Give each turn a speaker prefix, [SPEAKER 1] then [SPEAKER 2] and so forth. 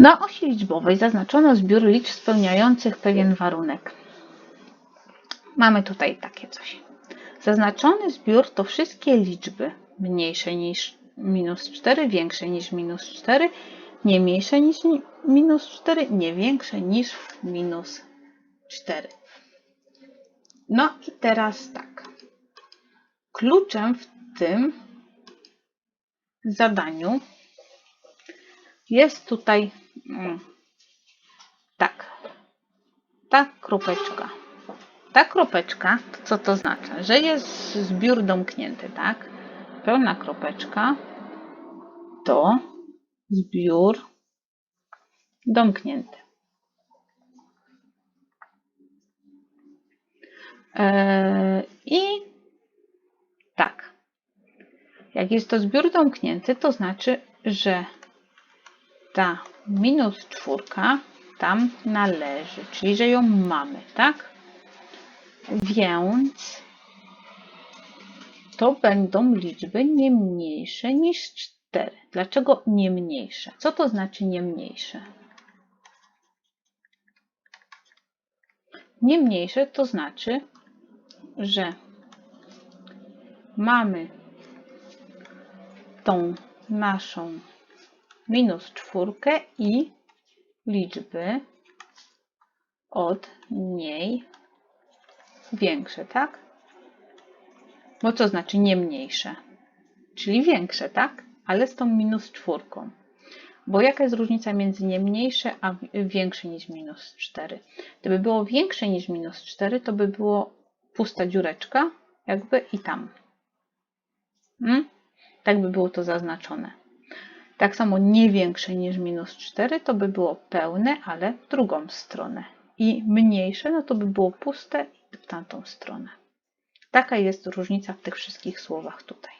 [SPEAKER 1] Na osi liczbowej zaznaczono zbiór liczb spełniających pewien warunek. Mamy tutaj takie coś. Zaznaczony zbiór to wszystkie liczby mniejsze niż minus 4, większe niż minus 4, nie mniejsze niż ni- minus 4, nie większe niż minus 4. No i teraz tak. Kluczem w tym zadaniu jest tutaj mm, tak, ta kropeczka. Ta kropeczka, co to znaczy? Że jest zbiór domknięty, tak? Pełna kropeczka to zbiór domknięty. Eee, I tak. Jak jest to zbiór domknięty, to znaczy, że ta minus czwórka tam należy, czyli że ją mamy, tak? Więc to będą liczby nie mniejsze niż 4. Dlaczego nie mniejsze? Co to znaczy nie mniejsze? Nie mniejsze to znaczy, że mamy tą naszą minus czwórkę i liczby od niej większe, tak? Bo co znaczy nie mniejsze? Czyli większe, tak? Ale z tą minus czwórką. Bo jaka jest różnica między nie mniejsze a większe niż minus 4? Gdyby było większe niż minus 4, to by było pusta dziureczka, jakby i tam. Hmm? Tak by było to zaznaczone. Tak samo nie większe niż minus 4 to by było pełne, ale w drugą stronę. I mniejsze no to by było puste w tamtą stronę. Taka jest różnica w tych wszystkich słowach tutaj.